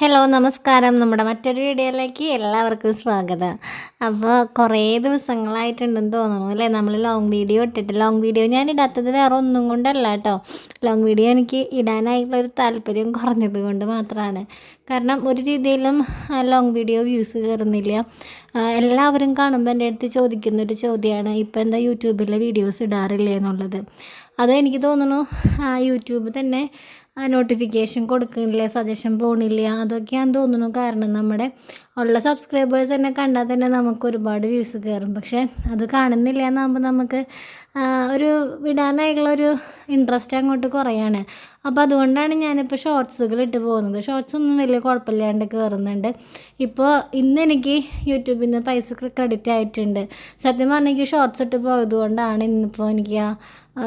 Hello നമസ്കാരം. നമ്മുടെ മറ്റൊരു വീഡിയോയിലേക്ക് എല്ലാവർക്കും സ്വാഗതം. അപ്പോൾ കുറേ ദിവസങ്ങളായിട്ടുണ്ടെന്ന് തോന്നുന്നു അല്ലേ? നമ്മൾ ലോങ് വീഡിയോ ഇട്ടിട്ട് ലോങ് വീഡിയോ ഞാൻ ഇടാത്തത് വേറെ ഒന്നും കൊണ്ടല്ല കേട്ടോ. ലോങ് വീഡിയോ എനിക്ക് ഇടാനായിട്ടുള്ള ഒരു താല്പര്യം കുറഞ്ഞത് കൊണ്ട് മാത്രമാണ് കാരണം ഒരു രീതിയിലും ലോങ് വീഡിയോ വ്യൂസ് കയറുന്നില്ല എല്ലാവരും കാണുമ്പോൾ എന്റെ അടുത്ത് ചോദിക്കുന്നൊരു ചോദ്യമാണ് ഇപ്പോൾ എന്താ യൂട്യൂബിലെ വീഡിയോസ് ഇടാറില്ലേ എന്നുള്ളത്. അത് എനിക്ക് തോന്നുന്നു യൂട്യൂബ് തന്നെ നോട്ടിഫിക്കേഷൻ കൊടുക്കണില്ല സജഷൻ പോകണില്ല അതൊക്കെയാണ് തോന്നുന്നു കാരണം നമ്മുടെ ഉള്ള സബ്സ്ക്രൈബേഴ്സ് തന്നെ കണ്ടാൽ തന്നെ നമുക്ക് ഒരുപാട് വ്യൂസ് കയറും. പക്ഷേ അത് കാണുന്നില്ല എന്നാകുമ്പോൾ നമുക്ക് ഒരു വിടാനായിട്ടുള്ള ഒരു ഇൻട്രസ്റ്റ് അങ്ങോട്ട് കുറയാണ്. അപ്പോൾ അതുകൊണ്ടാണ് ഞാനിപ്പോൾ ഷോർട്സുകൾ ഇട്ട് പോകുന്നത്. ഷോർട്സ് ഒന്നും വലിയ കുഴപ്പമില്ലാണ്ട് കയറുന്നുണ്ട്. ഇപ്പോൾ ഇന്ന് എനിക്ക് യൂട്യൂബിൽ നിന്ന് പൈസ ക്രെഡിറ്റ് ആയിട്ടുണ്ട്. സത്യം പറഞ്ഞാൽ എനിക്ക് ഷോർട്സ് ഇട്ട് പോയതുകൊണ്ടാണ് ഇന്നിപ്പോൾ എനിക്ക് ആ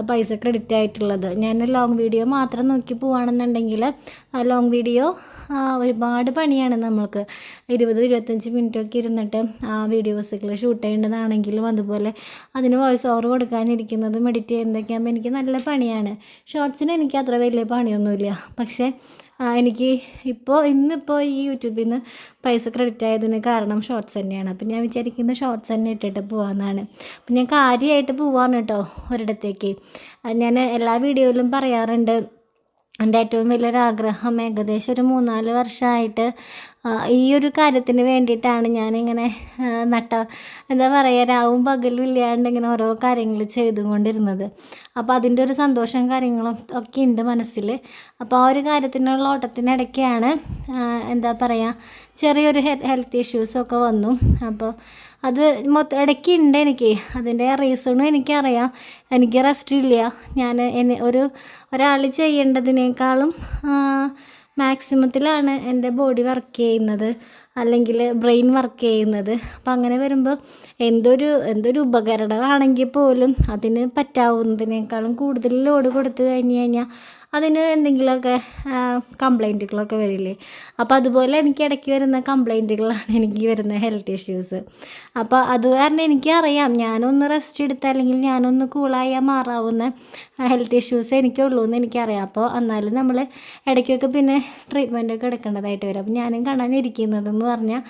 പൈസ ക്രെഡിറ്റ് ആയിട്ടുള്ളത്. ഞാൻ ലോങ് വീഡിയോ മാത്രം നോക്കി പോവുകയാണെന്നുണ്ടെങ്കിൽ ലോങ് വീഡിയോ ഒരുപാട് പണിയാണ് നമ്മൾക്ക്. ഇരുപത് ഇരുപത്തഞ്ച് മിനിറ്റൊക്കെ ഇരുന്നിട്ട് ആ വീഡിയോസുകൾ ഷൂട്ട് ചെയ്യേണ്ടതാണെങ്കിലും അതുപോലെ അതിന് വോയിസ് ഓവർ കൊടുക്കാനിരിക്കുന്നതും എഡിറ്റ് ചെയ്യുന്നതൊക്കെയാകുമ്പോൾ എനിക്ക് നല്ല പണിയാണ്. ഷോർട്സിന് എനിക്ക് അത്ര വലിയ പണിയൊന്നുമില്ല. പക്ഷേ എനിക്ക് ഇപ്പോൾ ഇന്നിപ്പോൾ ഈ യൂട്യൂബിൽ നിന്ന് പൈസ ക്രെഡിറ്റ് ആയതിന് കാരണം ഷോർട്സ് തന്നെയാണ്. അപ്പം ഞാൻ വിചാരിക്കുന്ന ഷോർട്സ് തന്നെ ഇട്ടിട്ട് പോകാമെന്നാണ് അപ്പം ഞാൻ കാര്യമായിട്ട് പോവാണ് കേട്ടോ ഒരിടത്തേക്ക്. ഞാൻ എല്ലാ വീഡിയോയിലും പറയാറുണ്ട് എന്റെ ഏറ്റവും വലിയൊരു ആഗ്രഹം ഏകദേശം ഒരു മൂന്നാൽ വർഷമായിട്ട് ഈ ഒരു കാര്യത്തിന് വേണ്ടിയിട്ടാണ് ഞാനിങ്ങനെ നട്ട എന്താ പറയുക രാവും പകലും ഇല്ലാണ്ട് ഇങ്ങനെ ഓരോ കാര്യങ്ങൾ ചെയ്തുകൊണ്ടിരുന്നത് അപ്പോൾ അതിന്റെ ഒരു സന്തോഷം കാര്യങ്ങളും ഒക്കെ ഉണ്ട് മനസ്സിൽ അപ്പോൾ ആ ഒരു കാര്യത്തിനുള്ള ഓട്ടത്തിനിടയ്ക്കാണ് എന്താ പറയുക ചെറിയൊരു ഹെൽത്ത് ഇഷ്യൂസൊക്കെ വന്നു. അപ്പോൾ അത് മൊത്തം ഇടയ്ക്ക് ഉണ്ട് എനിക്ക്. അതിന്റെ റീസണും എനിക്കറിയാം. എനിക്ക് റെസ്റ്റ് ഇല്ല. ഞാൻ എന്നെ ഒരു ഒരാൾ ചെയ്യേണ്ടതിനേക്കാളും മാക്സിമത്തിലാണ് എന്റെ ബോഡി വർക്ക് ചെയ്യുന്നത്. അല്ലെങ്കിൽ ബ്രെയിൻ വർക്ക് ചെയ്യുന്നത്. അപ്പം അങ്ങനെ വരുമ്പോൾ എന്തൊരു എന്തൊരു ഉപകരണമാണെങ്കിൽ പോലും അതിന് പറ്റാവുന്നതിനേക്കാളും കൂടുതൽ ലോഡ് കൊടുത്തു കഴിഞ്ഞ് കഴിഞ്ഞാൽ അതിന് എന്തെങ്കിലുമൊക്കെ കംപ്ലൈന്റുകളൊക്കെ വരില്ലേ? അപ്പോൾ അതുപോലെ എനിക്ക് ഇടയ്ക്ക് വരുന്ന കംപ്ലൈന്റുകളാണ് എനിക്ക് വരുന്ന ഹെൽത്ത് ഇഷ്യൂസ് അപ്പോൾ അത് കാരണം എനിക്കറിയാം ഞാനൊന്ന് റെസ്റ്റ് എടുത്താൽ അല്ലെങ്കിൽ ഞാനൊന്ന് കൂളായാൽ മാറാവുന്ന ഹെൽത്ത് ഇഷ്യൂസ് എനിക്കുള്ളൂ എന്ന് എനിക്കറിയാം. അപ്പോൾ എന്നാലും നമ്മൾ ഇടയ്ക്കൊക്കെ പിന്നെ ട്രീറ്റ്മെന്റൊക്കെ എടുക്കേണ്ടതായിട്ട് വരും. അപ്പോൾ ഞാനും കാണാനിരിക്കുന്നതെന്ന് പറഞ്ഞാൽ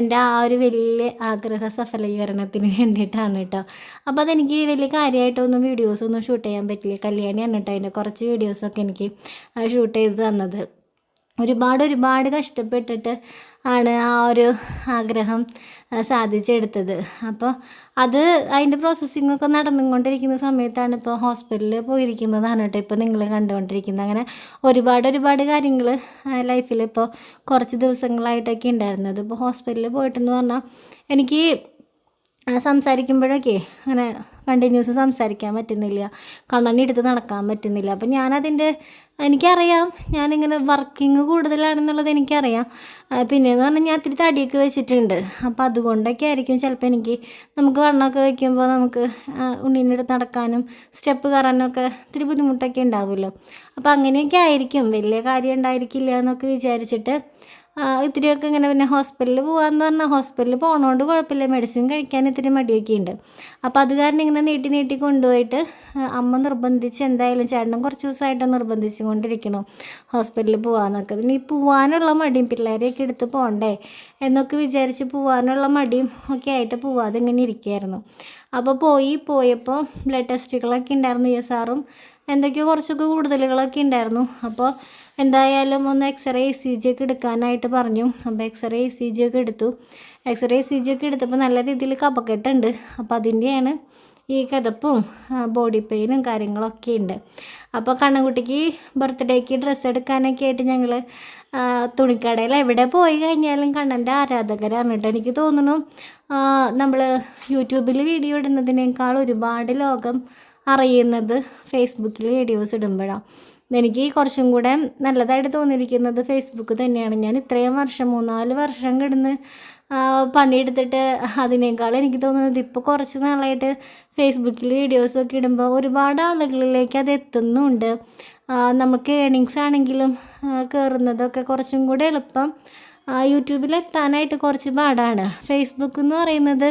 എന്റെ ആ ഒരു വലിയ ആഗ്രഹ സഫലീകരണത്തിന് വേണ്ടിയിട്ടാണ് കേട്ടോ. അപ്പോൾ അതെനിക്ക് വലിയ കാര്യമായിട്ടൊന്നും വീഡിയോസൊന്നും ഷൂട്ട് ചെയ്യാൻ പറ്റില്ല. കല്യാണിയാണ് കേട്ടോ അതിന്റെ കുറച്ച് വീഡിയോസൊക്കെ എനിക്ക് ഷൂട്ട് ചെയ്ത് തന്നത്. ഒരുപാട് ഒരുപാട് കഷ്ടപ്പെട്ടിട്ട് ആണ് ആ ഒരു ആഗ്രഹം സാധിച്ചെടുത്തത്. അപ്പോൾ അത് അതിന്റെ പ്രോസസ്സിങ്ങൊക്കെ നടന്നുകൊണ്ടിരിക്കുന്ന സമയത്താണ് ഇപ്പോൾ ഹോസ്പിറ്റലിൽ പോയിരിക്കുന്നതാണ് കേട്ടോ ഇപ്പോൾ നിങ്ങൾ കണ്ടുകൊണ്ടിരിക്കുന്നത്. അങ്ങനെ ഒരുപാട് ഒരുപാട് കാര്യങ്ങൾ ലൈഫിൽ ഇപ്പോൾ കുറച്ച് ദിവസങ്ങളായിട്ടൊക്കെ ഉണ്ടായിരുന്നത്. ഇപ്പോൾ ഹോസ്പിറ്റലിൽ പോയിട്ടെന്ന് പറഞ്ഞാൽ എനിക്ക് ആ, സംസാരിക്കുമ്പോഴൊക്കെ അങ്ങനെ കണ്ടിന്യൂസ് സംസാരിക്കാൻ പറ്റുന്നില്ല. കണ്ണനെടുത്ത് നടക്കാൻ പറ്റുന്നില്ല. അപ്പം ഞാനതിന്റെ എനിക്കറിയാം. ഞാനിങ്ങനെ വർക്കിംഗ് കൂടുതലാണെന്നുള്ളത് എനിക്കറിയാം. പിന്നെയെന്ന് പറഞ്ഞാൽ ഞാൻ ഇത്തിരി തടിയൊക്കെ വെച്ചിട്ടുണ്ട്. അപ്പോൾ അതുകൊണ്ടൊക്കെ ആയിരിക്കും ചിലപ്പോൾ എനിക്ക് നമുക്ക് വണ്ണമൊക്കെ വയ്ക്കുമ്പോൾ നമുക്ക് അടുത്ത് നടക്കാനും സ്റ്റെപ്പ് കയറാനൊക്കെ ഇത്തിരി ബുദ്ധിമുട്ടൊക്കെ ഉണ്ടാവുമല്ലോ. അപ്പോൾ അങ്ങനെയൊക്കെ ആയിരിക്കും. വലിയ കാര്യം ഉണ്ടായിരിക്കില്ല എന്നൊക്കെ വിചാരിച്ചിട്ട് ഇത്തിരിയൊക്കെ ഇങ്ങനെ പിന്നെ ഹോസ്പിറ്റലിൽ പോകാമെന്ന് പറഞ്ഞാൽ ഹോസ്പിറ്റലിൽ പോകണോണ്ട് കുഴപ്പമില്ല മെഡിസിൻ കഴിക്കാൻ ഇത്തിരി മടിയൊക്കെ ഉണ്ട് അപ്പോൾ അത് കാരണം ഇങ്ങനെ നീട്ടി നീട്ടി കൊണ്ടുപോയിട്ട് അമ്മ നിർബന്ധിച്ച് എന്തായാലും ചേട്ടനും കുറച്ച് ദിവസമായിട്ട് നിർബന്ധിച്ചു കൊണ്ടിരിക്കണം ഹോസ്പിറ്റലിൽ പോകാമെന്നൊക്കെ പിന്നെ ഈ പോകാനുള്ള മടിയും പിള്ളേരെയൊക്കെ എടുത്ത് പോകണ്ടേ എന്നൊക്കെ വിചാരിച്ച് പോവാനുള്ള മടിയും ഒക്കെ ആയിട്ട് പോവാതെ ഇങ്ങനെ ഇരിക്കുകയായിരുന്നു അപ്പോൾ പോയി പോയപ്പോൾ ബ്ലഡ് ടെസ്റ്റുകളൊക്കെ ഉണ്ടായിരുന്നു ഇ എസ് ആറും എന്തൊക്കെയോ കുറച്ചൊക്കെ കൂടുതലുകളൊക്കെ ഉണ്ടായിരുന്നു അപ്പോൾ എന്തായാലും ഒന്ന് എക്സ്റേ ഇ സി ജി ഒക്കെ എടുക്കാനായിട്ട് പറഞ്ഞു. അപ്പോൾ എക്സ്റേ ഇ സി ജി ഒക്കെ എടുത്തു. എക്സ്റേ ഇ സി ജി ഒക്കെ എടുത്തപ്പോൾ നല്ല രീതിയിൽ കപക്കെട്ടുണ്ട് അപ്പോൾ അതിന്റെയാണ് ഈ കിതപ്പും ബോഡി പെയിനും കാര്യങ്ങളൊക്കെ ഉണ്ട്. അപ്പോൾ കണ്ണൻകുട്ടിക്ക് ബർത്ത്ഡേക്ക് ഡ്രസ്സ് എടുക്കാനൊക്കെ ആയിട്ട് ഞങ്ങൾ തുണിക്കടയിൽ എവിടെ പോയി കഴിഞ്ഞാലും കണ്ണന്റെ ആരാധകരാണ് കേട്ടോ. എനിക്ക് തോന്നുന്നു നമ്മൾ യൂട്യൂബിൽ വീഡിയോ ഇടുന്നതിനേക്കാൾ ഒരുപാട് ലോകം അറിയുന്നത് ഫേസ്ബുക്കിൽ വീഡിയോസ് ഇടുമ്പോഴാണ് എനിക്ക് കുറച്ചും കൂടെ നല്ലതായിട്ട് തോന്നിയിരിക്കുന്നത് ഫേസ്ബുക്ക് തന്നെയാണ്. ഞാൻ ഇത്രയും വർഷം മൂന്നാൽ വർഷം കിടന്ന് പണിയെടുത്തിട്ട് അതിനേക്കാൾ എനിക്ക് തോന്നുന്നത് ഇപ്പോൾ കുറച്ച് നാളായിട്ട് ഫേസ്ബുക്കിൽ വീഡിയോസൊക്കെ ഇടുമ്പോൾ ഒരുപാട് ആളുകളിലേക്ക് അത് എത്തുന്നുണ്ട്. നമുക്ക് ഏണിങ്സ് ആണെങ്കിലും കയറുന്നതൊക്കെ കുറച്ചും കൂടെ എളുപ്പം. യൂട്യൂബിൽ എത്താനായിട്ട് കുറച്ച് പാടാണ്. ഫേസ്ബുക്ക് എന്ന് പറയുന്നത്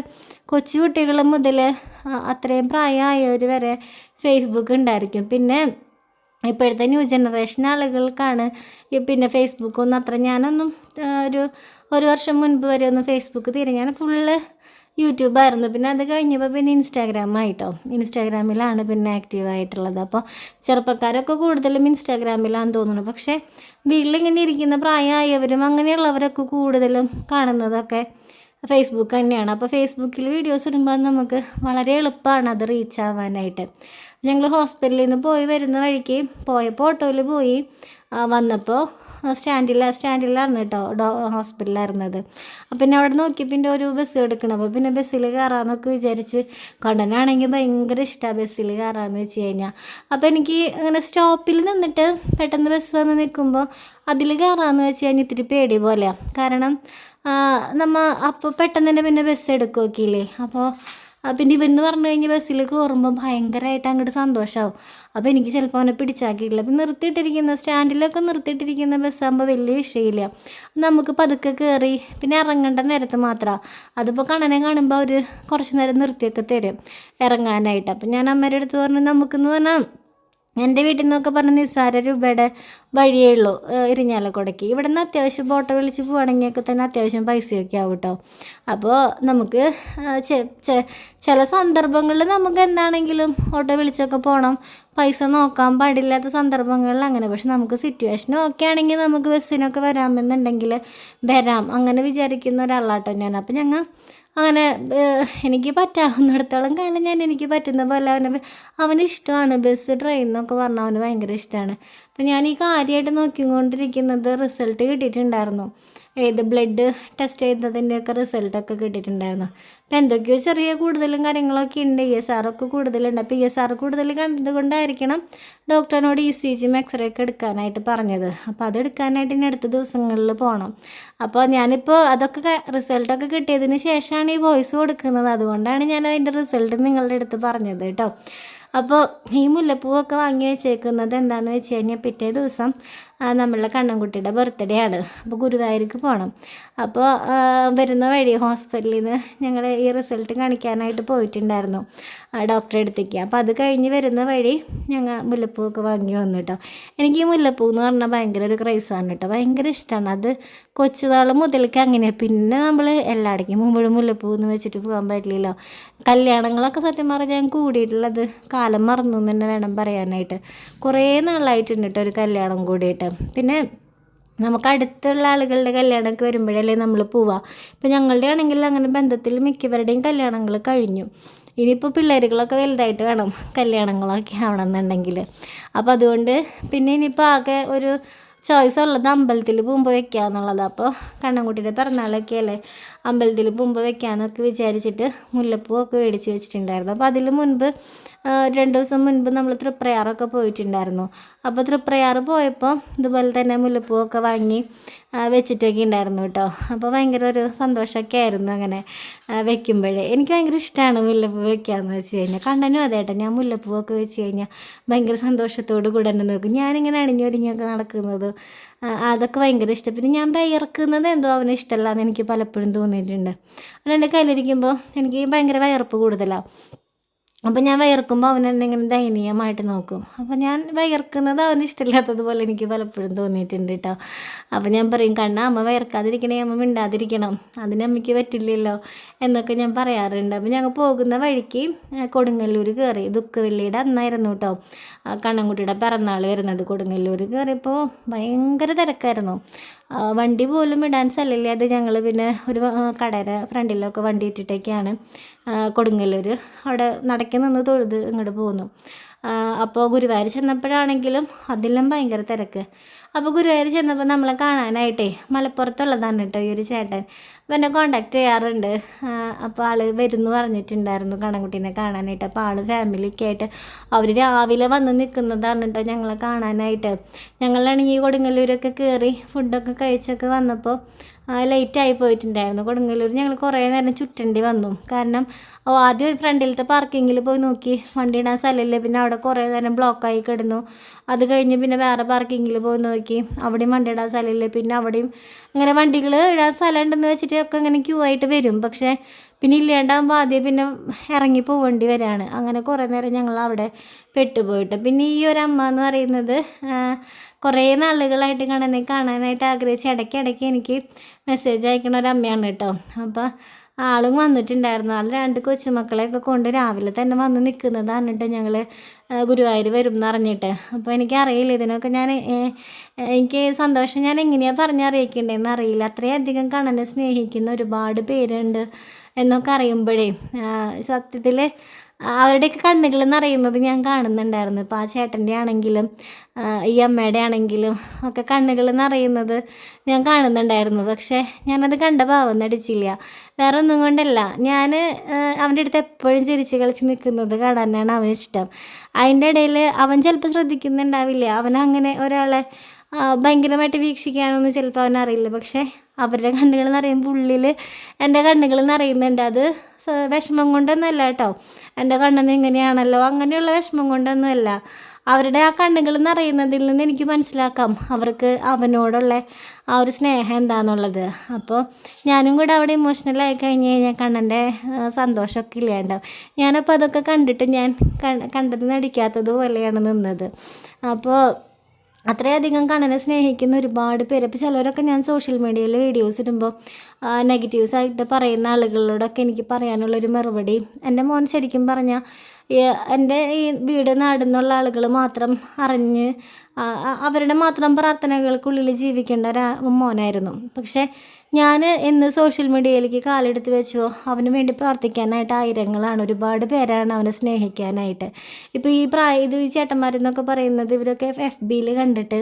കൊച്ചു കുട്ടികൾ മുതൽ അത്രയും പ്രായമായവർ വരെ ഫേസ്ബുക്ക് ഉണ്ടായിരിക്കും. പിന്നെ ഇപ്പോഴത്തെ ന്യൂ ജനറേഷൻ ആളുകൾക്കാണ് പിന്നെ ഫേസ്ബുക്കൊന്നും അത്ര ഞാനൊന്നും ഒരു ഒരു വർഷം മുൻപ് വരെ ഒന്നും ഫേസ്ബുക്ക് തീരെ. ഞാൻ ഫുള്ള് യൂട്യൂബായിരുന്നു പിന്നെ അത് കഴിഞ്ഞപ്പോൾ പിന്നെ ഇൻസ്റ്റാഗ്രാം ആയിട്ടോ. ഇൻസ്റ്റാഗ്രാമിലാണ് പിന്നെ ആക്റ്റീവായിട്ടുള്ളത് അപ്പോൾ ചെറുപ്പക്കാരൊക്കെ കൂടുതലും ഇൻസ്റ്റാഗ്രാമിലാണെന്ന് തോന്നുന്നു. പക്ഷേ വീട്ടിലിങ്ങനെ ഇരിക്കുന്ന പ്രായമായവരും അങ്ങനെയുള്ളവരൊക്കെ കൂടുതലും കാണുന്നതൊക്കെ ഫേസ്ബുക്ക് തന്നെയാണ്. അപ്പോൾ ഫേസ്ബുക്കിൽ വീഡിയോസ് ഇടുമ്പോൾ നമുക്ക് വളരെ എളുപ്പമാണ് അത് റീച്ച് ആവാനായിട്ട്. ഞങ്ങൾ ഹോസ്പിറ്റലിൽ നിന്ന് പോയി വരുന്ന വഴിക്ക് പോയപ്പോൾ ഓട്ടോയിൽ പോയി. വന്നപ്പോൾ സ്റ്റാൻഡിൽ സ്റ്റാൻഡിലാണ് കേട്ടോ ഡോ ഹോസ്പിറ്റലായിരുന്നത് അപ്പം പിന്നെ അവിടെ നോക്കി പിന്നെ ഒരു ബസ് എടുക്കണം. അപ്പോൾ പിന്നെ ബസ്സിൽ കയറാമെന്നൊക്കെ വിചാരിച്ച് കണ്ടനാണെങ്കിൽ ഭയങ്കര ഇഷ്ടമാണ് ബസ്സിൽ കയറാമെന്ന് വെച്ച് കഴിഞ്ഞാൽ അപ്പോൾ എനിക്ക് അങ്ങനെ സ്റ്റോപ്പിൽ നിന്നിട്ട് പെട്ടെന്ന് ബസ് വന്ന് നിൽക്കുമ്പോൾ അതിൽ കയറാമെന്ന് വെച്ച് കഴിഞ്ഞാൽ ഇത്തിരി പേടി പോലെയാണ് കാരണം നമ്മൾ നമ്മ അപ്പോൾ പെട്ടെന്ന് തന്നെ പിന്നെ ബസ് എടുക്കുമൊക്കെയില്ലേ അപ്പോൾ ആ, പിന്നെ ഇവന്ന് പറഞ്ഞു കഴിഞ്ഞാൽ ബസ്സിൽ കയറുമ്പോൾ ഭയങ്കരമായിട്ട് അങ്ങോട്ട് സന്തോഷമാവും അപ്പോൾ എനിക്ക് ചിലപ്പോൾ അവനെ പിടിച്ചാക്കിയില്ല അപ്പം നിർത്തിയിട്ടിരിക്കുന്ന സ്റ്റാൻഡിലൊക്കെ നിർത്തിയിട്ടിരിക്കുന്ന ബസ്സാകുമ്പോൾ വലിയ വിഷയമില്ല. നമുക്ക് പതുക്കെ കയറി പിന്നെ ഇറങ്ങേണ്ട നേരത്ത് മാത്രമാണ് അതിപ്പോൾ കണ്ണനെ കാണുമ്പോൾ അവർ കുറച്ച് നേരം നിർത്തിയൊക്കെ തരും ഇറങ്ങാനായിട്ട്. അപ്പം ഞാൻ അമ്മയുടെ അടുത്ത് പറഞ്ഞു നമുക്കെന്ന് പറഞ്ഞാൽ എന്റെ വീട്ടിൽ നിന്നൊക്കെ പറഞ്ഞ നിസ്സാര രൂപയുടെ വഴിയേ ഉള്ളൂ ഇരിഞ്ഞാലക്കുടയ്ക്ക്. ഇവിടെ നിന്ന് അത്യാവശ്യം ബോട്ട് വിളിച്ച് പോകണമെങ്കിലൊക്കെ തന്നെ അത്യാവശ്യം പൈസയൊക്കെ ആവും കേട്ടോ അപ്പോൾ നമുക്ക് ചില സന്ദർഭങ്ങളിൽ നമുക്ക് എന്താണെങ്കിലും ഓട്ടോ വിളിച്ചൊക്കെ പോകണം പൈസ നോക്കാൻ പാടില്ലാത്ത സന്ദർഭങ്ങളിൽ അങ്ങനെ. പക്ഷെ നമുക്ക് സിറ്റുവേഷൻ ഓക്കെ ആണെങ്കിൽ നമുക്ക് ബസ്സിനൊക്കെ വരാമെന്നുണ്ടെങ്കിൽ വരാം. അങ്ങനെ വിചാരിക്കുന്ന ഒരാളാട്ടോ ഞാൻ. അപ്പോൾ ഞങ്ങൾ അങ്ങനെ എനിക്ക് പറ്റാവുന്നിടത്തോളം കാലം ഞാൻ എനിക്ക് പറ്റുന്ന പോലെ അവനെ അവന് ഇഷ്ടമാണ്. ബസ് ട്രെയിൻ എന്നൊക്കെ പറഞ്ഞാൽ അവന് ഭയങ്കര ഇഷ്ടമാണ് അപ്പം ഞാൻ ഈ കാര്യമായിട്ട് നോക്കിക്കൊണ്ടിരിക്കുന്നത് റിസൾട്ട് കിട്ടിയിട്ടുണ്ടായിരുന്നു. ഏത് ബ്ലഡ് ടെസ്റ്റ് ചെയ്തതിന്റെയൊക്കെ റിസൾട്ടൊക്കെ കിട്ടിയിട്ടുണ്ടായിരുന്നു. അപ്പം എന്തൊക്കെയോ ചെറിയ കൂടുതലും കാര്യങ്ങളൊക്കെ ഉണ്ട്. ഇ എസ് ആറൊക്കെ കൂടുതലുണ്ട്. അപ്പോൾ ഇ എസ് ആർ കൂടുതൽ കണ്ടതുകൊണ്ടായിരിക്കണം ഡോക്ടറിനോട് ഇ സി ജിയും എക്സ്റേ ഒക്കെ എടുക്കാനായിട്ട് പറഞ്ഞത്. അപ്പോൾ അത് എടുക്കാനായിട്ട് ഇനി അടുത്ത ദിവസങ്ങളിൽ പോകണം അപ്പോൾ ഞാനിപ്പോൾ അതൊക്കെ റിസൾട്ടൊക്കെ കിട്ടിയതിന് ശേഷമാണ് ഈ വോയിസ് കൊടുക്കുന്നത്. അതുകൊണ്ടാണ് ഞാൻ അതിന്റെ റിസൾട്ട് നിങ്ങളുടെ അടുത്ത് പറഞ്ഞത് കേട്ടോ. അപ്പോൾ ഈ മുല്ലപ്പൂവൊക്കെ വാങ്ങി വെച്ചേക്കുന്നത് എന്താണെന്ന് വെച്ച് കഴിഞ്ഞാൽ പിറ്റേ ദിവസം നമ്മളുടെ കണ്ണൻകുട്ടിയുടെ ബർത്ത്ഡേ ആണ്. അപ്പോൾ ഗുരുവായൂർക്ക് പോകണം അപ്പോൾ വരുന്ന വഴി ഹോസ്പിറ്റലിൽ നിന്ന് ഞങ്ങൾ ഈ റിസൾട്ട് കാണിക്കാനായിട്ട് പോയിട്ടുണ്ടായിരുന്നു. ഡോക്ടറെ അടുത്തേക്ക്. അപ്പോൾ അത് കഴിഞ്ഞ് വരുന്ന വഴി ഞങ്ങൾ മുല്ലപ്പൂവൊക്കെ വാങ്ങി വന്നു കേട്ടോ എനിക്ക് ഈ മുല്ലപ്പൂ എന്ന് പറഞ്ഞാൽ ഭയങ്കര ഒരു ക്രൈസാണ് കേട്ടോ ഭയങ്കര ഇഷ്ടമാണ് അത് കൊച്ചുനാൾ മുതൽക്ക് അങ്ങനെ. പിന്നെ നമ്മൾ എല്ലായിടക്കും മുമ്പോഴും മുല്ലപ്പൂ എന്ന് വെച്ചിട്ട് പോകാൻ പറ്റില്ലല്ലോ. കല്യാണങ്ങളൊക്കെ സത്യം പറഞ്ഞാൽ ഞാൻ കൂടിയിട്ടുള്ളത് കാലം മറന്നു എന്ന് തന്നെ വേണം പറയാനായിട്ട്. കുറേ നാളായിട്ടുണ്ട് കേട്ടോ ഒരു കല്യാണം കൂടിയിട്ട്. പിന്നെ നമുക്ക് അടുത്തുള്ള ആളുകളുടെ കല്യാണമൊക്കെ വരുമ്പോഴല്ലേ നമ്മൾ പോവാം ഇപ്പം ഞങ്ങളുടെ ആണെങ്കിൽ അങ്ങനെ ബന്ധത്തിൽ മിക്കവരുടെയും കല്യാണങ്ങൾ കഴിഞ്ഞു. ഇനിയിപ്പോൾ പിള്ളേരുകളൊക്കെ വലുതായിട്ട് വേണം കല്യാണങ്ങളൊക്കെ ആവണമെന്നുണ്ടെങ്കിൽ. അപ്പോൾ അതുകൊണ്ട് പിന്നെ ഇനിയിപ്പോൾ ആകെ ഒരു ചോയ്സ് ഉള്ളത് അമ്പലത്തിൽ പോകുമ്പോൾ വെക്കുക എന്നുള്ളത് അപ്പോൾ കണ്ണൻകുട്ടിയുടെ പിറന്നാളൊക്കെ അല്ലേ? അമ്പലത്തിൽ മുമ്പ് വെക്കാമെന്നൊക്കെ വിചാരിച്ചിട്ട് മുല്ലപ്പൂവൊക്കെ മേടിച്ച് വെച്ചിട്ടുണ്ടായിരുന്നു. അപ്പോൾ അതിൽ മുൻപ് രണ്ട് ദിവസം മുൻപ് നമ്മൾ തൃപ്രയാറൊക്കെ പോയിട്ടുണ്ടായിരുന്നു. അപ്പോൾ തൃപ്രയാർ പോയപ്പോൾ ഇതുപോലെ തന്നെ മുല്ലപ്പൂവൊക്കെ വാങ്ങി വെച്ചിട്ടൊക്കെ ഉണ്ടായിരുന്നു കേട്ടോ. അപ്പോൾ ഭയങ്കര ഒരു സന്തോഷമൊക്കെ ആയിരുന്നു അങ്ങനെ വെക്കുമ്പോഴേ. എനിക്ക് ഭയങ്കര ഇഷ്ടമാണ് മുല്ലപ്പൂ വെക്കാമെന്ന് വെച്ച് കഴിഞ്ഞാൽ കണ്ണനും അതെ കേട്ടോ ഞാൻ മുല്ലപ്പൂവൊക്കെ വെച്ച് കഴിഞ്ഞാൽ ഭയങ്കര സന്തോഷത്തോട് കൂടെ തന്നെ നോക്കും ഞാനിങ്ങനെ അണിഞ്ഞൊരുങ്ങിയൊക്കെ നടക്കുന്നത് അതൊക്കെ ഭയങ്കര ഇഷ്ടം. പിന്നെ ഞാൻ വയർക്കുന്നത് എന്തോ അവന് ഇഷ്ടമല്ല എന്ന് എനിക്ക് പലപ്പോഴും തോന്നിയിട്ടുണ്ട്. അവൻ എന്റെ കയ്യിലിരിക്കുമ്പോൾ എനിക്ക് ഭയങ്കര വയർപ്പ് കൂടുതലാണ് അപ്പോൾ ഞാൻ വയർക്കുമ്പോൾ അവനെന്നെ ഇങ്ങനെ ദയനീയമായിട്ട് നോക്കും. അപ്പോൾ ഞാൻ വയർക്കുന്നത് അവന് ഇഷ്ടമില്ലാത്തതുപോലെ എനിക്ക് പലപ്പോഴും തോന്നിയിട്ടുണ്ട് കേട്ടോ അപ്പോൾ ഞാൻ പറയും കണ്ണ അമ്മ വയർക്കാതിരിക്കണേ അമ്മ മിണ്ടാതിരിക്കണം. അതിന് അമ്മയ്ക്ക് പറ്റില്ലല്ലോ എന്നൊക്കെ ഞാൻ പറയാറുണ്ട്. അപ്പോൾ ഞങ്ങൾ പോകുന്ന വഴിക്ക് കൊടുങ്ങല്ലൂർ കയറി ദുഃഖവെള്ളിയുടെ അന്നായിരുന്നു കേട്ടോ കണ്ണൻകുട്ടിയുടെ പിറന്നാൾ വരുന്നത്. കൊടുങ്ങല്ലൂർ കയറിയപ്പോൾ ഭയങ്കര തിരക്കായിരുന്നു. വണ്ടി പോലും ഇടാൻ സ്ഥലമില്ലാതെ ഞങ്ങൾ പിന്നെ ഒരു കടയുടെ ഫ്രണ്ടിലൊക്കെ വണ്ടി ഇട്ടിട്ടൊക്കെയാണ് കൊടുങ്ങല്ലൂർ അവിടെ നടക്കി തൊഴുത് ഇങ്ങോട്ട് പോന്നു. ആ, അപ്പോൾ ഗുരുവായൂർ ചെന്നപ്പോഴാണെങ്കിലും അതിലും ഭയങ്കര തിരക്ക്. അപ്പോൾ ഗുരുവായൂർ ചെന്നപ്പോൾ നമ്മളെ കാണാനായിട്ടേ മലപ്പുറത്തുള്ളതാണ് കേട്ടോ ഈ ഒരു ചേട്ടൻ. അപ്പോൾ എന്നെ കോണ്ടാക്ട് ചെയ്യാറുണ്ട്. അപ്പോൾ ആൾ വരുന്നു പറഞ്ഞിട്ടുണ്ടായിരുന്നു കണ്ണൻകുട്ടീനെ കാണാനായിട്ട്. അപ്പോൾ ആൾ ഫാമിലിയൊക്കെ ആയിട്ട് അവർ രാവിലെ വന്ന് നിൽക്കുന്നതാണ് കേട്ടോ ഞങ്ങളെ കാണാനായിട്ട്. ഞങ്ങളാണെങ്കിൽ കൊടുങ്ങല്ലൂരൊക്കെ കയറി ഫുഡൊക്കെ കഴിച്ചൊക്കെ വന്നപ്പോൾ ലേറ്റായി പോയിട്ടുണ്ടായിരുന്നു. കൊടുങ്ങല്ലൂർ ഞങ്ങൾ കുറേ നേരം ചുറ്റേണ്ടി വന്നു. കാരണം ആദ്യം ഫ്രണ്ടിലത്തെ പാർക്കിങ്ങിൽ പോയി നോക്കി. വണ്ടി ഇടാൻ സ്ഥലമില്ല. പിന്നെ അവിടെ കുറേ നേരം ബ്ലോക്കായി കിടന്നു. അത് കഴിഞ്ഞ് പിന്നെ വേറെ പാർക്കിങ്ങിൽ പോയി നോക്കി. അവിടെയും വണ്ടി ഇടാൻ സ്ഥലമില്ല. പിന്നെ അവിടെയും അങ്ങനെ വണ്ടികൾ ഇടാൻ സ്ഥലം ഉണ്ടെന്ന് വെച്ചിട്ട് ഒക്കെ ഇങ്ങനെ ക്യൂ ആയിട്ട് വരും. പക്ഷേ പിന്നെ ഇല്ലാണ്ടാകുമ്പോൾ ആദ്യം പിന്നെ ഇറങ്ങി പോവേണ്ടി വരികയാണ് അങ്ങനെ കുറേ നേരം ഞങ്ങൾ അവിടെ പെട്ടുപോയിട്ട്. പിന്നെ ഈ ഒരു അമ്മ എന്ന് പറയുന്നത് കുറേ നാളുകളായിട്ട് കാണാൻ കാണാനായിട്ട് ആഗ്രഹിച്ച് ഇടയ്ക്കിടയ്ക്ക് എനിക്ക് മെസ്സേജ് അയക്കണ ഒരു അമ്മയാണ് കേട്ടോ. അപ്പോൾ ആളും വന്നിട്ടുണ്ടായിരുന്നു. ആൾ രണ്ട് കൊച്ചുമക്കളെയൊക്കെ കൊണ്ട് രാവിലെ തന്നെ വന്ന് നിൽക്കുന്നതാണ് കേട്ടോ ഞങ്ങൾ ഗുരുവായൂർ വരും എന്ന് അറിഞ്ഞിട്ട്. അപ്പോൾ എനിക്കറിയില്ല ഇതിനൊക്കെ ഞാൻ എനിക്ക് സന്തോഷം ഞാൻ എങ്ങനെയാണ് പറഞ്ഞറിയിക്കേണ്ടതെന്ന് അറിയില്ല. അത്രയധികം കണ്ണനെ സ്നേഹിക്കുന്ന ഒരുപാട് പേരുണ്ട് എന്നൊക്കെ അറിയുമ്പോഴേ സത്യത്തിൽ അവരുടെയൊക്കെ കണ്ണുകളെന്ന് അറിയുന്നത് ഞാൻ കാണുന്നുണ്ടായിരുന്നു. ഇപ്പോൾ ആ ചേട്ടന്റെ ആണെങ്കിലും ഈ അമ്മയുടെ ആണെങ്കിലും ഒക്കെ കണ്ണുകളെന്ന് അറിയുന്നത് ഞാൻ കാണുന്നുണ്ടായിരുന്നു. പക്ഷേ ഞാനത് കണ്ട ഭാവം നടിച്ചില്ല. വേറെ ഒന്നും കൊണ്ടല്ല. ഞാൻ അവന്റെ അടുത്ത് എപ്പോഴും ചിരിച്ച് കളിച്ച് നിൽക്കുന്നത് കാണാനാണ് അവന് ഇഷ്ടം. അതിന്റെ ഇടയിൽ അവൻ ചിലപ്പോൾ ശ്രദ്ധിക്കുന്നുണ്ടാവില്ല. അവൻ അങ്ങനെ ഒരാളെ ഭയങ്കരമായിട്ട് വീക്ഷിക്കാനൊന്നും ചിലപ്പോൾ അവനറിയില്ല. പക്ഷേ അവരുടെ കണ്ണുകൾ നിറയുമ്പോൾ ഉള്ളിൽ എന്റെ കണ്ണുകൾ നിറയുന്നുണ്ട്. അത് വിഷമം കൊണ്ടൊന്നുമല്ല കേട്ടോ. എന്റെ കണ്ണന് ഇങ്ങനെയാണല്ലോ അങ്ങനെയുള്ള വിഷമം കൊണ്ടൊന്നുമല്ല. അവരുടെ ആ കണ്ണുകൾ നിറയുന്നതിൽ നിന്ന് എനിക്ക് മനസ്സിലാക്കാം. അവർക്ക് അവനോടുള്ള ആ ഒരു സ്നേഹം എന്താണെന്നുള്ളത് അപ്പോൾ ഞാനും കൂടെ അവിടെ ഇമോഷണൽ ആയി കഴിഞ്ഞ് കഴിഞ്ഞാൽ കണ്ണന്റെ സന്തോഷമൊക്കെ ഇല്ലാണ്ടാവും ഞാനപ്പോൾ അതൊക്കെ കണ്ടിട്ട് ഞാൻ കണ്ടത് നടിക്കാത്തത് പോലെയാണ് നിന്നത്. അപ്പോൾ അത്രയധികം കണ്ണനെ സ്നേഹിക്കുന്ന ഒരുപാട് പേര്. ഇപ്പോൾ ചിലരൊക്കെ ഞാൻ സോഷ്യൽ മീഡിയയിൽ വീഡിയോസ് ഇടുമ്പോൾ നെഗറ്റീവ്സ് ആയിട്ട് പറയുന്ന ആളുകളോടൊക്കെ എനിക്ക് പറയാനുള്ളൊരു മറുപടി. എന്റെ മോൻ ശരിക്കും പറഞ്ഞാൽ എന്റെ ഈ വീട് നാടെന്നുള്ള ആളുകൾ മാത്രം അറിഞ്ഞ് അവരുടെ മാത്രം പ്രാർത്ഥനകൾക്കുള്ളിൽ ജീവിക്കേണ്ട ഒരു മോനായിരുന്നു. പക്ഷേ ഞാൻ എന്ന് സോഷ്യൽ മീഡിയയിലേക്ക് കാലെടുത്ത് വെച്ചോ. അവന് വേണ്ടി പ്രാർത്ഥിക്കാനായിട്ട് ആയിരങ്ങളാണ്. ഒരുപാട് പേരാണ് അവനെ സ്നേഹിക്കാനായിട്ട്. ഇപ്പോൾ ഈ പ്രായ ഇത് ഈ ചേട്ടന്മാരെന്നൊക്കെ പറയുന്നത് ഇവരൊക്കെ എഫ് ബിയിൽ കണ്ടിട്ട്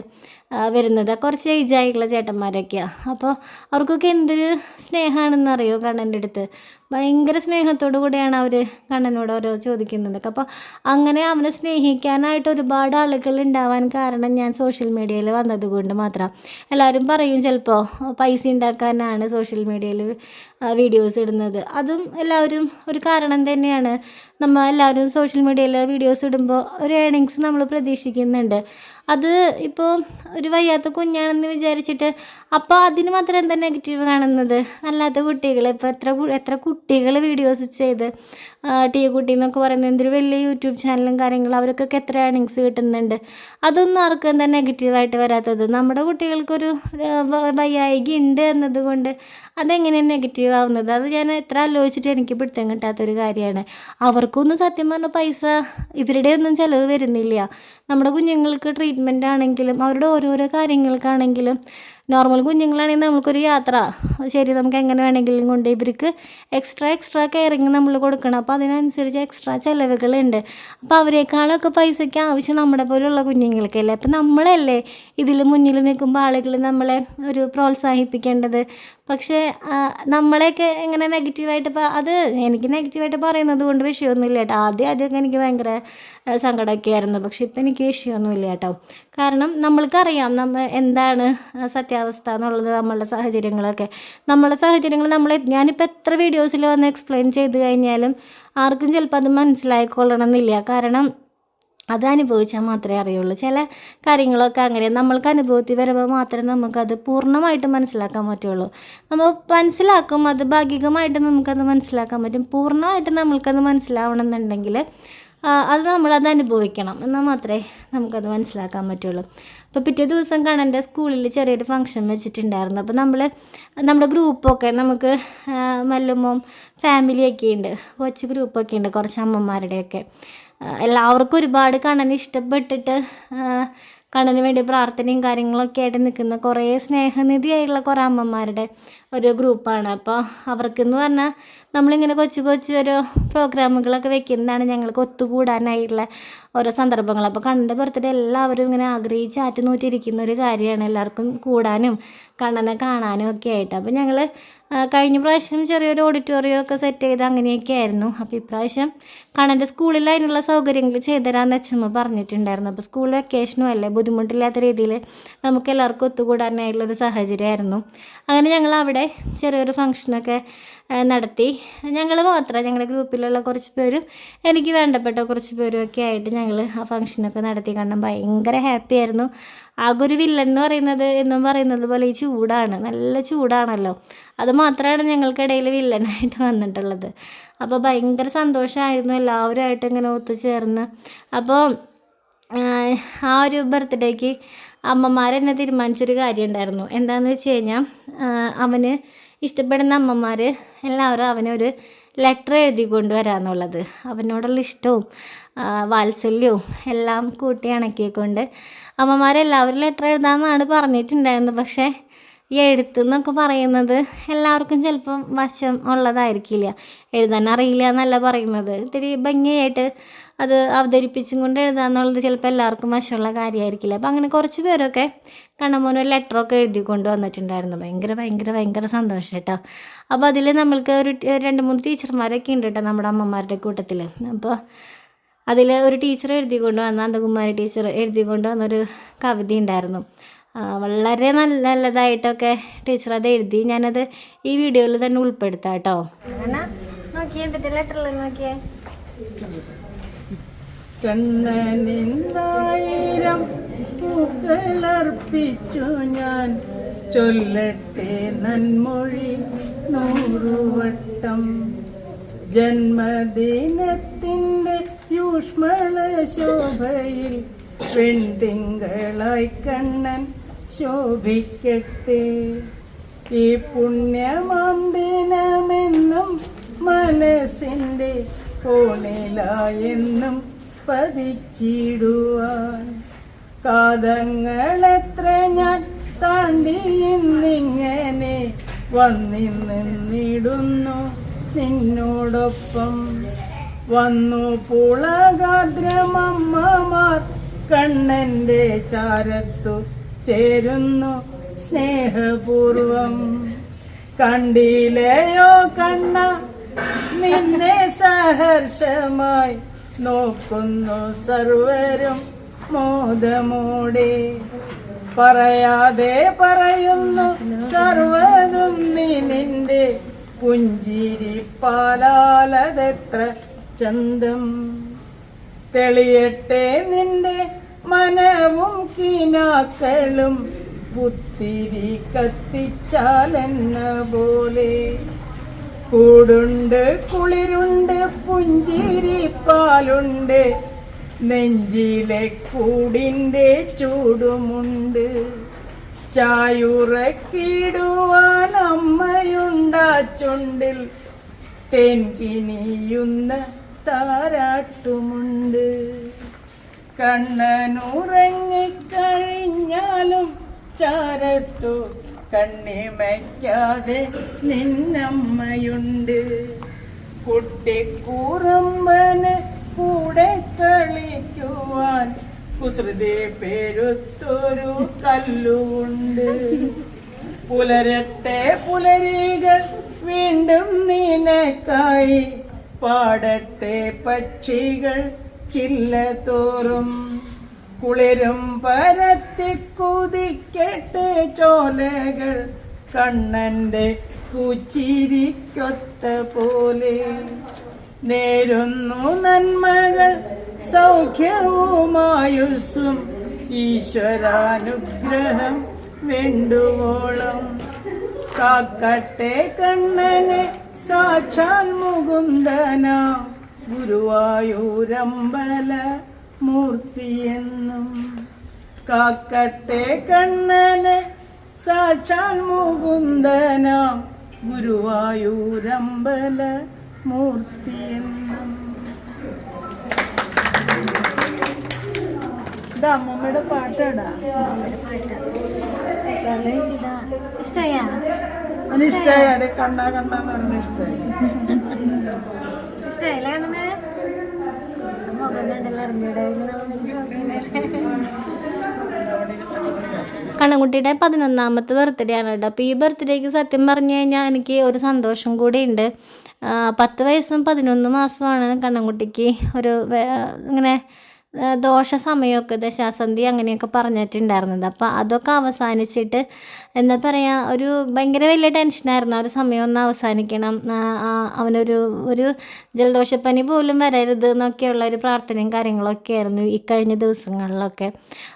വരുന്നത് കുറച്ച് ഏജായിട്ടുള്ള ചേട്ടന്മാരൊക്കെയാണ് അപ്പോൾ അവർക്കൊക്കെ എന്തൊരു സ്നേഹമാണെന്നറിയോ കണ്ണന്റെ അടുത്ത്? ഭയങ്കര സ്നേഹത്തോടു കൂടിയാണ് അവർ കണ്ണനോട് ഓരോ ചോദിക്കുന്നതൊക്കെ. അപ്പോൾ അങ്ങനെ അവനെ സ്നേഹിക്കാനായിട്ട് ഒരുപാട് ആളുകൾ ഉണ്ടാവാൻ കാരണം ഞാൻ സോഷ്യൽ മീഡിയയിൽ വന്നതുകൊണ്ട് മാത്രം. എല്ലാവരും പറയും ചിലപ്പോൾ പൈസ ഉണ്ടാക്കാനാണ് സോഷ്യൽ മീഡിയയിൽ വീഡിയോസ് ഇടുന്നത്. അതും എല്ലാവരും ഒരു കാരണം തന്നെയാണ്. നമ്മൾ എല്ലാവരും സോഷ്യൽ മീഡിയയിൽ വീഡിയോസ് ഇടുമ്പോൾ ഒരു ഏണിങ്സ് നമ്മൾ പ്രതീക്ഷിക്കുന്നുണ്ട്. അത് ഇപ്പോൾ ഒരു വയ്യാത്ത കുഞ്ഞാണെന്ന് വിചാരിച്ചിട്ട് അപ്പോൾ അതിന് മാത്രം എന്താ നെഗറ്റീവ് കാണുന്നത്? അല്ലാത്ത കുട്ടികൾ ഇപ്പോൾ എത്ര എത്ര കുട്ടികൾ വീഡിയോസ് ചെയ്ത് ടി കുട്ടി എന്നൊക്കെ പറയുന്നത് എന്തൊരു വലിയ യൂട്യൂബ് ചാനലും കാര്യങ്ങളും അവർക്കൊക്കെ എത്ര ഏണിങ്സ് കിട്ടുന്നുണ്ട്? അതൊന്നും ആർക്കും എന്താ നെഗറ്റീവായിട്ട് വരാത്തത്. നമ്മുടെ കുട്ടികൾക്കൊരു വയ്യായിക ഉണ്ട് എന്നതുകൊണ്ട് അതെങ്ങനെയാണ് നെഗറ്റീവ് ആവുന്നത്? അത് ഞാൻ എത്ര ആലോചിച്ചിട്ട് എനിക്ക് പിടുത്തം കിട്ടാത്തൊരു കാര്യമാണ്. അവർക്കൊന്നും സത്യം പറഞ്ഞാൽ പൈസ ഇവരുടെ ഒന്നും ചിലവ് വരുന്നില്ല. നമ്മുടെ കുഞ്ഞുങ്ങൾക്ക് ട്രീറ്റ്മെന്റ് ആണെങ്കിലും അവരുടെ ഓരോരോ കാര്യങ്ങൾക്കാണെങ്കിലും നോർമൽ കുഞ്ഞുങ്ങളാണെങ്കിൽ നമുക്കൊരു യാത്ര. ശരി നമുക്ക് എങ്ങനെ വേണമെങ്കിലും കൊണ്ട് ഇവർക്ക് എക്സ്ട്രാ എക്സ്ട്രാ കെയറിങ് നമ്മൾ കൊടുക്കണം. അപ്പോൾ അതിനനുസരിച്ച് എക്സ്ട്രാ ചിലവുകളുണ്ട്. അപ്പോൾ അവരെക്കാളൊക്കെ പൈസയ്ക്ക് ആവശ്യം നമ്മുടെ പോലുള്ള കുഞ്ഞുങ്ങൾക്കല്ലേ അപ്പോൾ നമ്മളല്ലേ ഇതിൽ മുന്നിൽ നിൽക്കുമ്പോൾ ആളുകൾ നമ്മളെ ഒരു പ്രോത്സാഹിപ്പിക്കേണ്ടത്? പക്ഷേ നമ്മളെയൊക്കെ എങ്ങനെ നെഗറ്റീവായിട്ട് അത് എനിക്ക് നെഗറ്റീവായിട്ട് പറയുന്നത് കൊണ്ട് വിഷയമൊന്നുമില്ല കേട്ടോ. ആദ്യം ആദ്യമൊക്കെ എനിക്ക് ഭയങ്കര സങ്കടമൊക്കെ ആയിരുന്നു പക്ഷേ ഇപ്പം എനിക്ക് വിഷയമൊന്നുമില്ല കേട്ടോ. കാരണം നമ്മൾക്കറിയാം നമ്മൾ എന്താണ് സത്യാവസ്ഥ എന്നുള്ളത് നമ്മളുടെ സാഹചര്യങ്ങളൊക്കെ. നമ്മളെ സാഹചര്യങ്ങൾ നമ്മൾ ഞാനിപ്പോൾ എത്ര വീഡിയോസിൽ വന്ന് എക്സ്പ്ലെയിൻ ചെയ്ത് കഴിഞ്ഞാലും ആർക്കും ചിലപ്പോൾ അത് മനസ്സിലായിക്കൊള്ളണം എന്നില്ല കാരണം അത് അനുഭവിച്ചാൽ മാത്രമേ അറിയുള്ളൂ. ചില കാര്യങ്ങളൊക്കെ അങ്ങനെ നമ്മൾക്ക് അനുഭവത്തിൽ വരുമ്പോൾ മാത്രമേ നമുക്കത് പൂർണമായിട്ട് മനസ്സിലാക്കാൻ പറ്റുള്ളൂ. നമ്മൾ മനസ്സിലാക്കും അത് ഭാഗികമായിട്ട് നമുക്കത് മനസ്സിലാക്കാൻ പറ്റും. പൂർണമായിട്ട് നമ്മൾക്കത് മനസ്സിലാവണം എന്നുണ്ടെങ്കിൽ അത് നമ്മളത് അനുഭവിക്കണം. എന്നാൽ മാത്രമേ നമുക്കത് മനസ്സിലാക്കാൻ പറ്റുള്ളൂ. അപ്പോൾ പിറ്റേ ദിവസം കാണാന്റെ സ്കൂളിൽ ചെറിയൊരു ഫംഗ്ഷൻ വെച്ചിട്ടുണ്ടായിരുന്നു അപ്പോൾ നമ്മൾ നമ്മുടെ ഗ്രൂപ്പൊക്കെ നമുക്ക് മല്ലുമ്മോം ഫാമിലിയൊക്കെ ഉണ്ട്. കൊച്ചു ഗ്രൂപ്പൊക്കെ ഉണ്ട് കുറച്ച് അമ്മമാരുടെയൊക്കെ. എല്ലാവർക്കും ഒരുപാട് കാണാൻ ഇഷ്ടപ്പെട്ടിട്ട് കണ്ണന് വേണ്ടി പ്രാർത്ഥനയും കാര്യങ്ങളൊക്കെ ആയിട്ട് നിൽക്കുന്ന കുറേ സ്നേഹനിധിയായിട്ടുള്ള കുറേ അമ്മമാരുടെ ഒരു ഗ്രൂപ്പാണ്. അപ്പോൾ അവർക്കെന്ന് പറഞ്ഞാൽ നമ്മളിങ്ങനെ കൊച്ചു കൊച്ചു ഓരോ പ്രോഗ്രാമുകളൊക്കെ വെക്കുന്നതാണ് ഞങ്ങൾക്ക് ഒത്തുകൂടാനായിട്ടുള്ള ഓരോ സന്ദർഭങ്ങൾ. അപ്പോൾ കണ്ണന്റെ ബർത്ത്ഡേ എല്ലാവരും ഇങ്ങനെ ആഗ്രഹിച്ച് ആറ്റുനൂറ്റിരിക്കുന്ന ഒരു കാര്യമാണ് എല്ലാവർക്കും കൂടാനും കണ്ണനെ കാണാനും ഒക്കെ ആയിട്ട്. അപ്പോൾ ഞങ്ങൾ കഴിഞ്ഞ പ്രാവശ്യം ചെറിയൊരു ഓഡിറ്റോറിയം ഒക്കെ സെറ്റ് ചെയ്ത് അങ്ങനെയൊക്കെ ആയിരുന്നു. അപ്പോൾ ഇപ്രാവശ്യം കണ്ണന്റെ സ്കൂളിൽ അതിനുള്ള സൗകര്യങ്ങൾ ചെയ്തുതരാമെന്ന് അച്ഛമ്മ പറഞ്ഞിട്ടുണ്ടായിരുന്നു. അപ്പോൾ സ്കൂൾ വെക്കേഷനും അല്ലേ ബുദ്ധിമുട്ടില്ലാത്ത രീതിയിൽ നമുക്ക് എല്ലാവർക്കും ഒത്തുകൂടാനായിട്ടുള്ളൊരു സാഹചര്യമായിരുന്നു. അങ്ങനെ ഞങ്ങൾ അവിടെ ചെറിയൊരു ഫങ്ഷനൊക്കെ നടത്തി. ഞങ്ങൾ മാത്രം ഞങ്ങളുടെ ഗ്രൂപ്പിലുള്ള കുറച്ച് പേരും എനിക്ക് വേണ്ടപ്പെട്ട കുറച്ച് പേരും ഒക്കെ ആയിട്ട് ഞങ്ങൾ ആ ഫംഗ്ഷനൊക്കെ നടത്തി കാരണം ഭയങ്കര ഹാപ്പി ആയിരുന്നു. ആകെ വില്ലൻ എന്ന് പറയുന്നത് എന്നും പറയുന്നത് പോലെ ഈ ചൂടാണ്. നല്ല ചൂടാണല്ലോ. അത് മാത്രമാണ് ഞങ്ങൾക്കിടയിൽ വില്ലനായിട്ട് വന്നിട്ടുള്ളത്. അപ്പോൾ ഭയങ്കര സന്തോഷമായിരുന്നു എല്ലാവരുമായിട്ട് ഇങ്ങനെ ഒത്തുചേർന്ന്. അപ്പോൾ ആ ഒരു ബർത്ത്ഡേക്ക് അമ്മമാരെന്നെ തീരുമാനിച്ചൊരു കാര്യം ഉണ്ടായിരുന്നു എന്താണെന്ന് വെച്ച് കഴിഞ്ഞാൽ അവന് ഇഷ്ടപ്പെടുന്ന അമ്മമാർ എല്ലാവരും അവനൊരു ലെറ്റർ എഴുതി കൊണ്ടുവരാമെന്നുള്ളത് അവനോടുള്ള ഇഷ്ടവും വാത്സല്യവും എല്ലാം കൂട്ടി ഇണക്കിക്കൊണ്ട് അമ്മമാരെല്ലാവരും ലെറ്റർ എഴുതാമെന്നാണ് പറഞ്ഞിട്ടുണ്ടായിരുന്നത്. പക്ഷേ ഈ എഴുത്ത് എന്നൊക്കെ പറയുന്നത് എല്ലാവർക്കും ചിലപ്പം വശം ഉള്ളതായിരിക്കില്ല. എഴുതാൻ അറിയില്ല എന്നല്ല പറയുന്നത്. ഇത്തിരി ഭംഗിയായിട്ട് അത് അവതരിപ്പിച്ചും കൊണ്ട് എഴുതാന്നുള്ളത് ചിലപ്പോൾ എല്ലാവർക്കും വശമുള്ള കാര്യമായിരിക്കില്ല. അപ്പം അങ്ങനെ കുറച്ച് പേരൊക്കെ കണ്ണമോൻ ഒരു ലെറ്ററൊക്കെ എഴുതി കൊണ്ട് വന്നിട്ടുണ്ടായിരുന്നു. ഭയങ്കര ഭയങ്കര ഭയങ്കര സന്തോഷം കേട്ടോ. അപ്പോൾ അതിൽ നമ്മൾക്ക് ഒരു രണ്ട് മൂന്ന് ടീച്ചർമാരൊക്കെ ഉണ്ട് കേട്ടോ നമ്മുടെ അമ്മമാരുടെ കൂട്ടത്തിൽ. അപ്പോൾ അതിൽ ഒരു ടീച്ചർ എഴുതി വന്ന അന്തകുമാരി ടീച്ചർ എഴുതി വന്നൊരു കവിത ഉണ്ടായിരുന്നു. വളരെ നല്ല നല്ലതായിട്ടൊക്കെ ടീച്ചർ അത് എഴുതി. ഞാനത് ഈ വീഡിയോയിൽ തന്നെ ഉൾപ്പെടുത്താം കേട്ടോ. നോക്കിയേ എന്നിട്ട് ലെറ്ററിൽ നോക്കിയേ? കണ്ണനിന്നായിരം പൂക്കളർപ്പിച്ചു ഞാൻ. ചൊല്ലട്ടെ നന്മൊഴി നൂറുവട്ടം. ജന്മദിനത്തിന്റെ യൂഷ്മള ശോഭയിൽ പെൺതിങ്കളായി കണ്ണൻ ശോഭിക്കട്ടെ. ഈ പുണ്യമാം ദിനമെന്നും മനസ്സിന്റെ കോണിലായെന്നും പതിച്ചിടുവാൻ. കാതങ്ങളെത്ര ഞാൻ താണ്ടി ഇന്നിങ്ങനെ വന്നിന്നിടുന്നു നിന്നോടൊപ്പം വന്നു പുളകാദ്രമമ്മമാർ കണ്ണന്റെ ചാരത്തു ചേരുന്നു സ്നേഹപൂർവം. കണ്ടില്ലയോ കണ്ണ നിന്നെ സഹർഷമായി നോക്കുന്നു സർവരും മോദമൂടി. പറയാതെ പറയുന്നു സർവതും നീ നിന്റെ പുഞ്ചിരി പാലാലതെത്ര ചന്തം. തെളിയട്ടെ നിന്റെ മനവും കിനാക്കളും പുത്തിരി കത്തിച്ചാലെന്ന പോലെ. കൂടുണ്ട് കുളിരുണ്ട് പുഞ്ചിരി പാലുണ്ട്. നെഞ്ചിലെ കൂടിന്റെ ചൂടുമുണ്ട്. ചായുറക്കിടുവാൻ അമ്മയുണ്ടാ ചുണ്ടിൽ. തെൻകിനിയുന്ന താരാട്ടുമുണ്ട്. കണ്ണനുറങ്ങിക്കഴിഞ്ഞാലും ചാരത്തു കണ്ണിമയ്ക്കാതെ നിന്നമ്മയുണ്ട്. കുട്ടിക്കൂറമ്പന് കൂടെ കളിക്കുവാൻ കുസൃതി പേരുത്തൊരു കല്ലുണ്ട് പുലരട്ടെ പുലരികൾ വീണ്ടും നിനക്കായി പാടട്ടെ പക്ഷികൾ ചില്ല തോറും കുളിരും പരത്തി കുതിക്കട്ടെ ചോലകൾ കണ്ണന്റെ പൂച്ചിരിക്കൊത്ത പോലെ നേരുന്നു നന്മകൾ സൗഖ്യവുമായുസ്സും ഈശ്വരാനുഗ്രഹം വേണ്ടുവോളം. കാക്കട്ടെ കണ്ണനെ സാക്ഷാൽ മുകുന്ദന ഗുരുവായൂരമ്പല മൂർത്തിയെന്നും കാക്കട്ടെ കണ്ണനെ സാക്ഷാൽ മുകുന്ദന ഗുരുവായൂരമ്പല മൂർത്തിയെന്നും ഇത് അമ്മമ്മയുടെ പാട്ടാടാ. ഇഷ്ടമായാ ഇഷ്ടയാടെ കണ്ണാ കണ്ണ കണ്ണാന്ന് പറഞ്ഞ ഇഷ്ടമായി ഇഷ്ടമായില്ല കണ്ണനെ കണ്ണൻകുട്ടിയുടെ പതിനൊന്നാമത്തെ ബർത്ത്ഡേ ആണ് കേട്ടോ. അപ്പോൾ ഈ ബർത്ത്ഡേക്ക് സത്യം പറഞ്ഞു കഴിഞ്ഞാൽ എനിക്ക് ഒരു സന്തോഷം കൂടി ഉണ്ട് പത്ത് വയസ്സും പതിനൊന്ന് മാസമാണ് കണ്ണൻകുട്ടിക്ക് ഒരു ഇങ്ങനെ ദോഷ സമയമൊക്കെ ദശാസന്ധി അങ്ങനെയൊക്കെ പറഞ്ഞിട്ടുണ്ടായിരുന്നത്. അപ്പോൾ അതൊക്കെ അവസാനിച്ചിട്ട് എന്താ പറയുക ഒരു ഭയങ്കര വലിയ ടെൻഷനായിരുന്നു ആ ഒരു സമയം ഒന്ന് അവസാനിക്കണം. അവനൊരു ഒരു ജലദോഷപ്പനി പോലും വരരുത് എന്നൊക്കെയുള്ള ഒരു പ്രാർത്ഥനയും കാര്യങ്ങളൊക്കെ ആയിരുന്നു ഈ കഴിഞ്ഞ ദിവസങ്ങളിലൊക്കെ.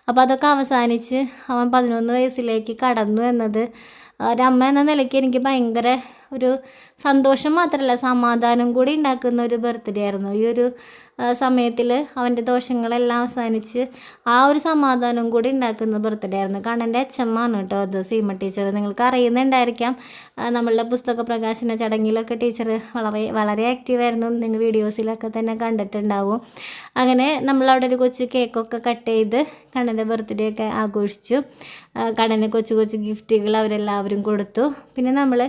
അപ്പോൾ അതൊക്കെ അവസാനിച്ച് അവൻ പതിനൊന്ന് വയസ്സിലേക്ക് കടന്നു എന്നത് ഒരമ്മ എന്ന നിലയ്ക്ക് എനിക്ക് ഭയങ്കര ഒരു സന്തോഷം മാത്രമല്ല സമാധാനം കൂടി ഉണ്ടാക്കുന്ന ഒരു ബർത്ത്ഡേ ആയിരുന്നു. ഈ ഒരു സമയത്തിൽ അവന്റെ ദോഷങ്ങളെല്ലാം അവസാനിച്ച് ആ ഒരു സമാധാനം കൂടി ഉണ്ടാക്കുന്ന ബർത്ത്ഡേ ആയിരുന്നു. കാരണം എന്റെ അച്ഛമ്മാണ് കേട്ടോ അത് സീമ ടീച്ചർ നിങ്ങൾക്ക് അറിയുന്നുണ്ടായിരിക്കാം. നമ്മളുടെ പുസ്തക പ്രകാശന ചടങ്ങിലൊക്കെ ടീച്ചർ വളരെ വളരെ ആക്റ്റീവായിരുന്നു നിങ്ങൾ വീഡിയോസിലൊക്കെ തന്നെ കണ്ടിട്ടുണ്ടാവും. അങ്ങനെ നമ്മളവിടെ ഒരു കൊച്ചു കേക്കൊക്കെ കട്ട് ചെയ്ത് കണ്ണന്റെ ബർത്ത്ഡേ ഒക്കെ ആഘോഷിച്ചു. കണ്ണന് കൊച്ചു കൊച്ചു ഗിഫ്റ്റുകൾ അവരെല്ലാവരും കൊടുത്തു. പിന്നെ നമ്മൾ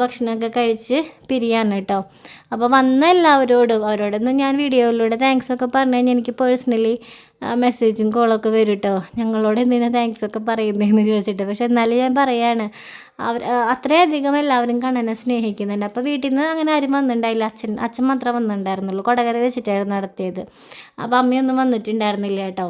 ഭക്ഷണമൊക്കെ കഴിച്ച് പിരിയാണ് കേട്ടോ. അപ്പോൾ വന്ന എല്ലാവരോടും അവരോടൊന്നും ഞാൻ വീഡിയോയിലൂടെ താങ്ക്സ് ഒക്കെ പറഞ്ഞു കഴിഞ്ഞാൽ എനിക്ക് പേഴ്സണലി മെസ്സേജും കോളൊക്കെ വരും കേട്ടോ. ഞങ്ങളോട് എന്തിനാണ് താങ്ക്സ് ഒക്കെ പറയുന്നതെന്ന് ചോദിച്ചിട്ട്. പക്ഷെ എന്നാലും ഞാൻ പറയാണ് അവർ അത്രയധികം എല്ലാവരും കണ്ണനെ സ്നേഹിക്കുന്നുണ്ട്. അപ്പോൾ വീട്ടിൽ നിന്ന് അങ്ങനെ ആരും വന്നിട്ടുണ്ടായില്ല അച്ഛൻ അച്ഛൻ മാത്രമേ വന്നിട്ടുണ്ടായിരുന്നുള്ളൂ കൊടകര വെച്ചിട്ടായിരുന്നു നടത്തിയത്. അപ്പോൾ അമ്മയൊന്നും വന്നിട്ടുണ്ടായിരുന്നില്ല കേട്ടോ.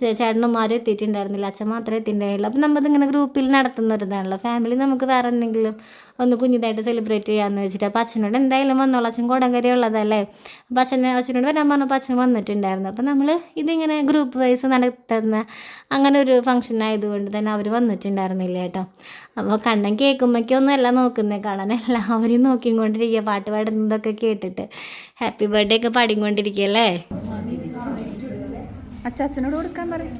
ചേട്ടനുമാരും എത്തിയിട്ടുണ്ടായിരുന്നില്ല. അച്ഛൻ മാത്രമേ എത്തിയിട്ടുണ്ടായിരുന്നില്ല അപ്പം നമ്മളിങ്ങനെ ഗ്രൂപ്പിൽ നടത്തുന്ന ഫാമിലി നമുക്ക് വേറെ എന്തെങ്കിലും ഒന്ന് കുഞ്ഞിതായിട്ട് സെലിബ്രേറ്റ് ചെയ്യാമെന്ന് വെച്ചിട്ട്. അപ്പോൾ അച്ഛനോട് എന്തായാലും വന്നോളൂ. അച്ഛൻ കൊടങ്കര ഉള്ളതല്ലേ? അപ്പോൾ അച്ഛനെ അച്ഛനോട് വരാൻ പറഞ്ഞപ്പോൾ അച്ഛൻ വന്നിട്ടുണ്ടായിരുന്നു. അപ്പോൾ നമ്മൾ ഇതിങ്ങനെ ഗ്രൂപ്പ് വൈസ് നടത്തുന്ന അങ്ങനെ ഒരു ഫംഗ്ഷൻ ആയതുകൊണ്ട് തന്നെ അവർ വന്നിട്ടുണ്ടായിരുന്നില്ല കേട്ടോ. അപ്പോൾ കണ്ണൻ കേൾക്കുമ്പോഴേക്കൊന്നും അല്ല നോക്കുന്നത് കാണാൻ എല്ലാവരും നോക്കിക്കൊണ്ടിരിക്കുക. പാട്ട് പാടുന്നതൊക്കെ കേട്ടിട്ട്. ഹാപ്പി ബർത്ത്ഡേ ഒക്കെ പാടിക്കൊണ്ടിരിക്കുകയല്ലേ അച്ചാച്ചനോട് കൊടുക്കാൻ പറയും.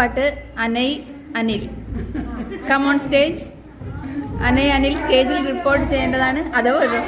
പാട്ട് Anai Anil come on stage Anai Anil സ്റ്റേജിൽ റിപ്പോർട്ട് ചെയ്യേണ്ടതാണ് അതോ ഒരു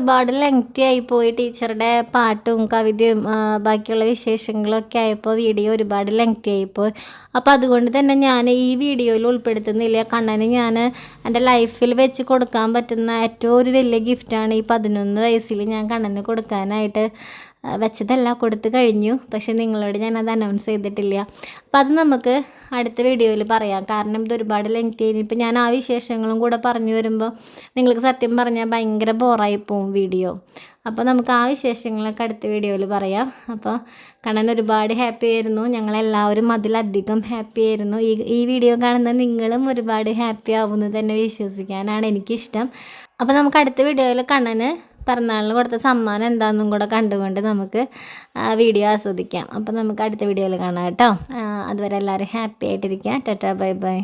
ഒരുപാട് ലെങ്തി ആയിപ്പോയി ടീച്ചറുടെ പാട്ടും കവിതയും ബാക്കിയുള്ള വിശേഷങ്ങളൊക്കെ ആയപ്പോൾ വീഡിയോ ഒരുപാട് ലെങ്തി ആയിപ്പോയി അപ്പോൾ അതുകൊണ്ട് തന്നെ ഞാൻ ഈ വീഡിയോയിൽ ഉൾപ്പെടുത്തുന്നില്ല. കണ്ണന് ഞാൻ എന്റെ ലൈഫിൽ വെച്ച് കൊടുക്കാൻ പറ്റുന്ന ഏറ്റവും ഒരു വലിയ ഗിഫ്റ്റാണ് ഈ പതിനൊന്ന് വയസ്സിൽ ഞാൻ കണ്ണന് കൊടുക്കാനായിട്ട്. വെച്ചതല്ല കൊടുത്തു കഴിഞ്ഞു. പക്ഷെ നിങ്ങളോട് ഞാനത് അനൗൺസ് ചെയ്തിട്ടില്ല. അപ്പം അത് നമുക്ക് അടുത്ത വീഡിയോയിൽ പറയാം. കാരണം ഇത് ഒരുപാട് ലെങ്തി ഇനിയിപ്പോൾ ഞാൻ ആ വിശേഷങ്ങളും കൂടെ പറഞ്ഞു വരുമ്പോൾ നിങ്ങൾക്ക് സത്യം പറഞ്ഞാൽ ഭയങ്കര ബോറായി പോവും വീഡിയോ അപ്പോൾ നമുക്ക് ആ വിശേഷങ്ങളൊക്കെ അടുത്ത വീഡിയോയിൽ പറയാം. അപ്പോൾ കണ്ണൻ ഒരുപാട് ഹാപ്പി ആയിരുന്നു. ഞങ്ങളെല്ലാവരും അതിലധികം ഹാപ്പി ആയിരുന്നു. ഈ ഈ വീഡിയോ കാണുന്ന നിങ്ങളും ഒരുപാട് ഹാപ്പി ആവുമെന്ന് തന്നെ വിശ്വസിക്കാനാണ് എനിക്കിഷ്ടം. അപ്പോൾ നമുക്ക് അടുത്ത വീഡിയോയിൽ കണ്ണന് പിറന്നാളിന് കൊടുത്ത സമ്മാനം എന്താണെന്നും കൂടെ കണ്ടുകൊണ്ട് നമുക്ക് വീഡിയോ ആസ്വദിക്കാം. അപ്പോൾ നമുക്ക് അടുത്ത വീഡിയോയിൽ കാണാം കേട്ടോ. അതുവരെ എല്ലാവരും ഹാപ്പി ആയിട്ടിരിക്കുക ടാറ്റാ ബൈ ബൈ.